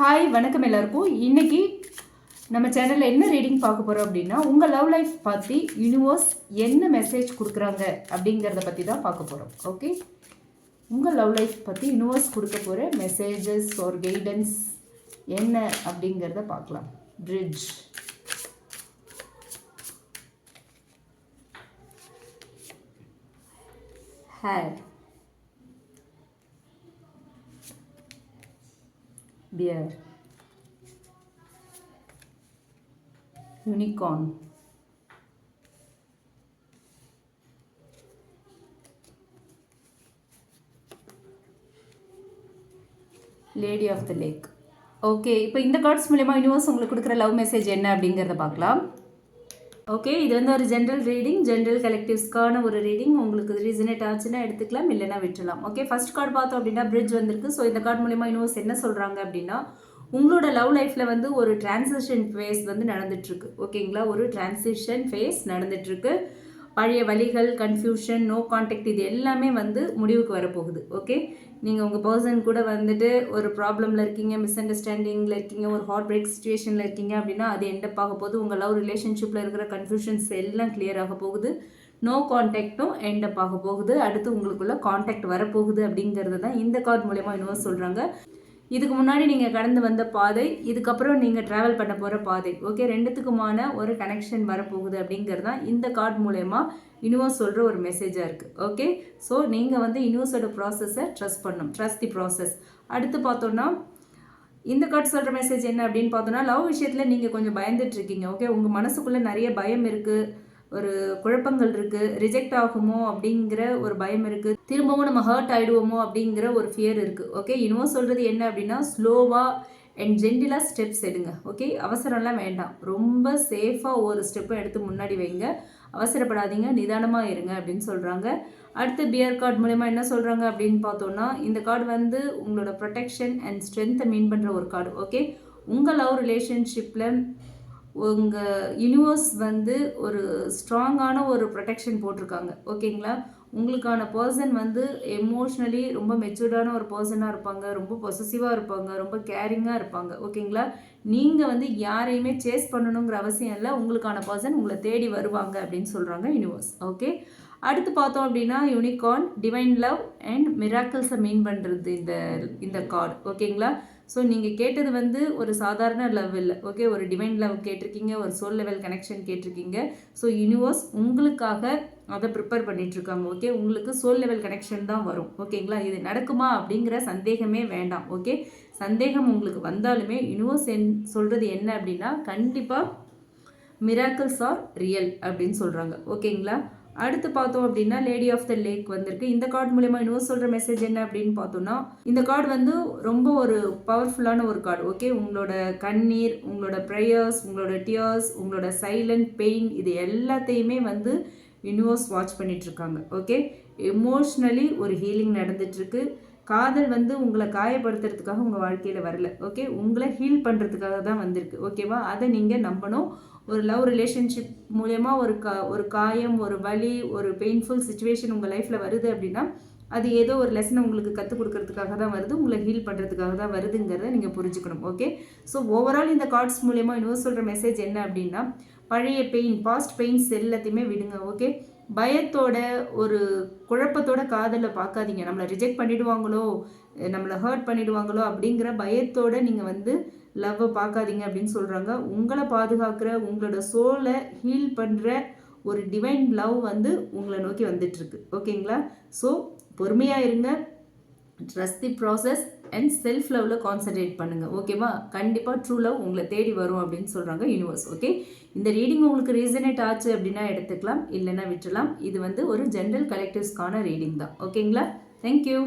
Hi வணக்கம் எல்லாருக்கும். இன்னைக்கு நம்ம சேனலில் என்ன ரீடிங் பார்க்க போகிறோம் அப்படின்னா உங்கள் லவ் லைஃப் பற்றி யூனிவர்ஸ் என்ன மெசேஜ் கொடுக்குறாங்க அப்படிங்கிறத பற்றி தான் பார்க்க போகிறோம் ஓகே உங்கள் லவ் லைஃப் பற்றி யூனிவர்ஸ் கொடுக்க போகிற மெசேஜஸ் ஒரு கைடன்ஸ் என்ன அப்படிங்கிறத பார்க்கலாம். Bridge hare bear unicorn. Lady of the lake okay இப்போ இந்த கார்ட்ஸ் மூலயமா யூனிவர்ஸ் உங்களுக்கு கொடுக்குற லவ் மெசேஜ் என்ன அப்படிங்கிறத பார்க்கலாம். ஓகே இது வந்து ஒரு ஜென்ரல் ரீடிங் ஜென்ரல் கலெக்டிவ்ஸ்க்கான ஒரு ரீடிங் உங்களுக்கு ரீசனேட் ஆச்சுன்னா எடுத்துக்கலாம் இல்லைனா விட்டுலாம் ஓகே ஃபர்ஸ்ட் கார்டு பார்த்தோம் அப்படின்னா பிரிட்ஜ் வந்திருக்கு. ஸோ இந்த கார்டு மூலிமா யூனிவர்ஸ் என்ன சொல்கிறாங்க அப்படின்னா உங்களோட லவ் லைஃப்பில் வந்து ஒரு டிரான்சிஷன் ஃபேஸ் வந்து நடந்துட்டுருக்கு ஓகேங்களா ஒரு டிரான்சிஷன் ஃபேஸ் நடந்துட்டுருக்கு பழைய வழிகள் கன்ஃபியூஷன் நோ கான்டாக்ட் இது எல்லாமே வந்து முடிவுக்கு வரப்போகுது ஓகே நீங்கள் உங்கள் பர்சன் கூட வந்துட்டு ஒரு ப்ராப்ளமில் இருக்கீங்க மிஸ் அண்டர்ஸ்டாண்டிங்கில் இருக்கீங்க ஒரு ஹார்ட் பிரேக் சுச்சுவேஷனில் இருக்கீங்க அப்படின்னா அது எண்டப் ஆக போகுது. உங்கள் லவ் ரிலேஷன்ஷிப்பில் இருக்கிற கன்ஃபியூஷன்ஸ் எல்லாம் கிளியர் ஆக போகுது. நோ காண்டாக்டும் எண்டப் ஆக போகுது. அடுத்து உங்களுக்குள்ள காண்டாக்ட் வரப்போகுது அப்படிங்கிறது தான் இந்த கார்டு மூலயமா இன்னும் சொல்கிறாங்க இதுக்கு முன்னாடி நீங்கள் கடந்து வந்த பாதை இதுக்கப்புறம் நீங்கள் ட்ராவல் பண்ண போகிற பாதை. ஓகே ரெண்டுத்துக்குமான ஒரு கனெக்ஷன் வரப்போகுது அப்படிங்கிறது தான் இந்த கார்டு மூலயமா யூனிவர்ஸ் சொல்கிற ஒரு மெசேஜாக இருக்குது ஓகே ஸோ நீங்கள் வந்து யூனிவர்ஸோட ப்ராசஸை ட்ரஸ்ட் பண்ணணும். ட்ரஸ்ட் தி ப்ராசஸ் அடுத்து பார்த்தோன்னா இந்த கார்டு சொல்கிற மெசேஜ் என்ன அப்படின்னு பார்த்தோன்னா லவ் விஷயத்தில் நீங்கள் கொஞ்சம் பயந்துட்டு இருக்கீங்க. ஓகே உங்கள் மனசுக்குள்ளே நிறைய பயம் இருக்குது ஒரு குழப்பங்கள் இருக்குது ரிஜெக்ட் ஆகுமோ அப்படிங்கிற ஒரு பயம் இருக்குது திரும்பவும் நம்ம ஹர்ட் ஆகிடுவோமோ அப்படிங்கிற ஒரு ஃபியர் இருக்குது ஓகே இன்னும் சொல்கிறது என்ன அப்படின்னா ஸ்லோவாக அண்ட் ஜென்டிலாக ஸ்டெப்ஸ் எடுங்க. ஓகே அவசரம்லாம் வேண்டாம். ரொம்ப சேஃபாக ஒரு ஸ்டெப்பை எடுத்து முன்னாடி வைங்க. அவசரப்படாதீங்க. நிதானமாக இருங்க அப்படின்னு சொல்கிறாங்க அடுத்து பியர் கார்டு மூலயமா என்ன சொல்கிறாங்க அப்படின்னு பார்த்தோன்னா இந்த கார்டு வந்து உங்களோட ப்ரொடெக்ஷன் அண்ட் ஸ்ட்ரென்த்தை மீன் பண்ணுற ஒரு கார்டு ஓகே உங்கள் லவ் ரிலேஷன்ஷிப்பில் உங்கள் யூனிவர்ஸ் வந்து ஒரு ஸ்ட்ராங்கான ஒரு ப்ரொடெக்ஷன் போட்டிருக்காங்க. ஓகேங்களா உங்களுக்கான பர்சன் வந்து எமோஷ்னலி ரொம்ப மெச்சூர்டான ஒரு பர்சனாக இருப்பாங்க. ரொம்ப பொசசிவாக இருப்பாங்க. ரொம்ப கேரிங்காக இருப்பாங்க. ஓகேங்களா நீங்கள் வந்து யாரையுமே சேஸ் பண்ணணுங்கிற அவசியம் இல்லை. உங்களுக்கான பர்சன் உங்களை தேடி வருவாங்க அப்படின்னு சொல்கிறாங்க யூனிவர்ஸ் ஓகே அடுத்து பார்த்தோம் அப்படின்னா யூனிகார்ன் டிவைன் லவ் அண்ட் மிராக்கிள்ஸை மீன் பண்ணுறது இந்த இந்த கார்டு ஓகேங்களா ஸோ நீங்கள் கேட்டது வந்து ஒரு சாதாரண லவ் இல்லை. ஓகே ஒரு டிவைன் லவ் கேட்டிருக்கீங்க ஒரு சோல் லெவல் கனெக்ஷன் கேட்டிருக்கீங்க. ஸோ யூனிவர்ஸ் உங்களுக்காக அதை ப்ரிப்பேர் பண்ணிகிட்ருக்காங்க ஓகே உங்களுக்கு சோல் லெவல் கனெக்ஷன் தான் வரும். ஓகேங்களா இது நடக்குமா அப்படிங்கிற சந்தேகமே வேண்டாம். ஓகே சந்தேகம் உங்களுக்கு வந்தாலுமே யூனிவர்ஸ் என் சொல்கிறது என்ன அப்படின்னா கண்டிப்பாக மிராக்கிள்ஸ் ஆர் ரியல் அப்படின்னு சொல்கிறாங்க ஓகேங்களா அடுத்து பார்த்தோம் அப்படின்னா லேடி ஆஃப் த லேக் வந்திருக்கு. இந்த கார்டு மூலயமா இன்னும் சொல்கிற மெசேஜ் என்ன அப்படின்னு பார்த்தோம்னா இந்த கார்டு வந்து ரொம்ப ஒரு பவர்ஃபுல்லான ஒரு கார்டு ஓகே உங்களோட கண்ணீர் உங்களோட ப்ரேயர்ஸ் உங்களோட டியர்ஸ் உங்களோட சைலண்ட் பெயின் இது எல்லாத்தையுமே வந்து யூனிவர்ஸ் வாட்ச் பண்ணிகிட்ருக்காங்க ஓகே எமோஷ்னலி ஒரு ஹீலிங் நடந்துட்டுருக்கு காதல் வந்து உங்களை காயப்படுத்துறதுக்காக உங்கள் வாழ்க்கையில் வரல ஓகே உங்களை ஹீல் பண்ணுறதுக்காக தான் வந்திருக்கு ஓகேவா அதை நீங்கள் நம்பணும். ஒரு லவ் ரிலேஷன்ஷிப் மூலயமா ஒரு கா ஒரு காயம் ஒரு வலி ஒரு பெயின்ஃபுல் சுச்சுவேஷன் உங்கள் லைஃப்பில் வருது அப்படின்னா அது ஏதோ ஒரு லெசனை உங்களுக்கு கற்றுக் கொடுக்கறதுக்காக தான் வருது உங்களை ஹீல் பண்ணுறதுக்காக தான் வருதுங்கிறத நீங்கள் புரிஞ்சுக்கணும் ஓகே ஸோ ஓவரால் இந்த கார்ட்ஸ் மூலயமா இன்னும் சொல்கிற மெசேஜ் என்ன அப்படின்னா பழைய பெயின் பாஸ்ட் பெயின்ஸ் எல்லாத்தையுமே விடுங்க ஓகே பயத்தோட ஒரு குழப்பத்தோட காதலை பார்க்காதீங்க. நம்மளை ரிஜெக்ட் பண்ணிடுவாங்களோ நம்மளை ஹர்ட் பண்ணிடுவாங்களோ அப்படிங்கிற பயத்தோட நீங்கள் வந்து லவ்வை பார்க்காதீங்க அப்படின்னு சொல்கிறாங்க உங்களை பாதுகாக்கிற உங்களோட சோலை ஹீல் பண்ணுற ஒரு டிவைன் லவ் வந்து உங்களை நோக்கி வந்துட்டுருக்கு ஓகேங்களா ஸோ பொறுமையாக இருங்க. Trust the process and self லவ்வில் concentrate பண்ணுங்கள் ஓகேவா கண்டிப்பாக ட்ரூ லவ் உங்களை தேடி வரும் அப்படின்னு சொல்கிறாங்க யூனிவர்ஸ் ஓகே இந்த ரீடிங் உங்களுக்கு ரீசனேட் ஆச்சு அப்படின்னா எடுத்துக்கலாம் இல்லைன்னா விட்டுலாம் இது வந்து ஒரு ஜென்ரல் கலெக்டிவ்ஸ்க்கான ரீடிங் தான். ஓகேங்களா தேங்க்யூ